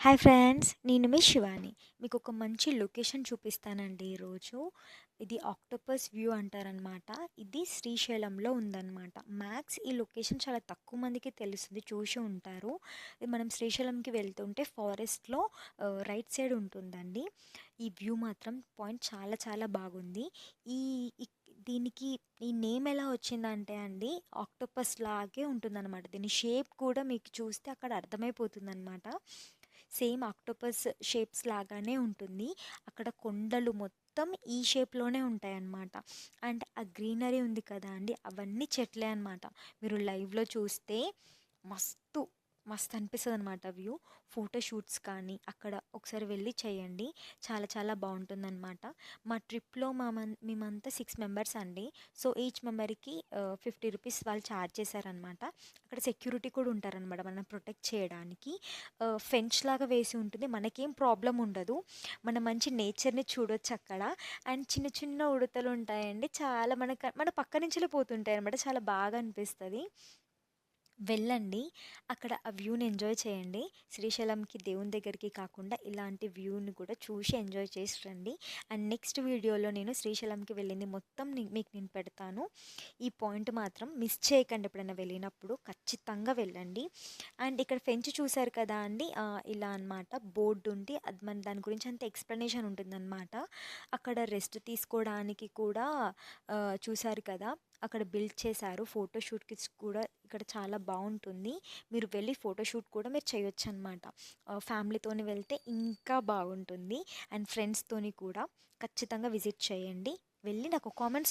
Hi friends నేను మీ శివాని. మీకు ఒక మంచి లొకేషన్ చూపిస్తానండి ఈరోజు. ఇది ఆక్టోపస్ వ్యూ అంటారనమాట ఇది శ్రీశైలంలో ఉందన్నమాట. మ్యాక్స్ ఈ లొకేషన్ చాలా తక్కువ మందికి తెలుస్తుంది చూసి ఉంటారు. ఇది మనం శ్రీశైలంకి వెళ్తుంటే ఫారెస్ట్లో రైట్ సైడ్ ఉంటుందండి. ఈ వ్యూ మాత్రం పాయింట్ చాలా చాలా బాగుంది. ఈ ఈ- దీనికి ఈ నేమ్ ఎలా వచ్చిందంటే అండి ఆక్టోపస్ లాగే ఉంటుందన్నమాట. దీని షేప్ కూడా మీకు చూస్తే అక్కడ అర్థమైపోతుందన్నమాట. సేమ్ ఆక్టోపస్ షేప్స్ లాగానే ఉంటుంది. అక్కడ కొండలు మొత్తం ఈ షేప్లోనే ఉంటాయి అన్నమాట అండ్ ఆ గ్రీనరీ ఉంది కదా అండి అవన్నీ చెట్లే అనమాట మీరు లైవ్లో చూస్తే మస్తు మస్తు అనిపిస్తుంది అనమాట వ్యూ. ఫోటో షూట్స్ కానీ అక్కడ ఒకసారి వెళ్ళి చేయండి. చాలా చాలా బాగుంటుందన్నమాట. మా ట్రిప్లో మా మన్ మేమంతా సిక్స్ మెంబర్స్ అండి. సో ఈచ్ మెంబర్కి ఫిఫ్టీ రూపీస్ వాళ్ళు ఛార్జ్ చేశారనమాట అక్కడ సెక్యూరిటీ కూడా ఉంటారనమాట మనం ప్రొటెక్ట్ చేయడానికి. ఫెన్స్ లాగా వేసి ఉంటుంది. మనకేం ప్రాబ్లం ఉండదు. మన మంచి నేచర్ని చూడొచ్చు అక్కడ. అండ్ చిన్న చిన్న ఉడతలు ఉంటాయండి. చాలా మనకు మన పక్క నుంచి పోతుంటాయి అనమాట చాలా బాగా అనిపిస్తుంది. వెళ్ళండి. అక్కడ ఆ వ్యూని ఎంజాయ్ చేయండి. శ్రీశైలంకి దేవుని దగ్గరికి కాకుండా ఇలాంటి వ్యూని కూడా చూసి ఎంజాయ్ చేసి రండి. అండ్ నెక్స్ట్ వీడియోలో నేను శ్రీశైలంకి వెళ్ళింది మొత్తం మీకు నేను పెడతాను. ఈ పాయింట్ మాత్రం మిస్ చేయకండి ఎప్పుడైనా వెళ్ళినప్పుడు. ఖచ్చితంగా వెళ్ళండి. అండ్ ఇక్కడ ఫెంచ్ చూశారు కదా అండి? ఇలా అన్నమాట. బోర్డు ఉండి అది మన దాని గురించి అంత ఎక్స్ప్లెనేషన్ ఉంటుందన్నమాట. అక్కడ రెస్ట్ తీసుకోవడానికి కూడా చూశారు కదా? అక్కడ బిల్డ్ చేశారు. ఫోటోషూట్కి కూడా ఇక్కడ చాలా బాగుంటుంది. మీరు వెళ్ళి ఫోటోషూట్ కూడా మీరు చేయొచ్చు అనమాట ఫ్యామిలీతోని వెళ్తే ఇంకా బాగుంటుంది. అండ్ ఫ్రెండ్స్తోని కూడా ఖచ్చితంగా విజిట్ చేయండి. వెళ్ళి నాకు కామెంట్స్లో